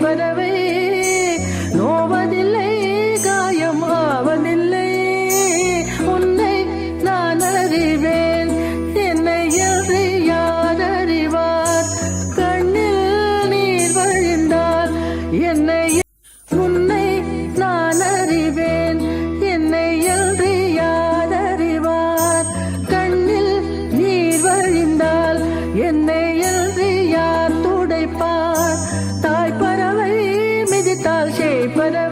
பறவை நோவதில்லை காயம் ஆவதில்லை உன்னை நான் அறிவேன் என்னை என்று யார் அறிவார்? கண்ணில் நீர் வழிந்தால் என்னை but I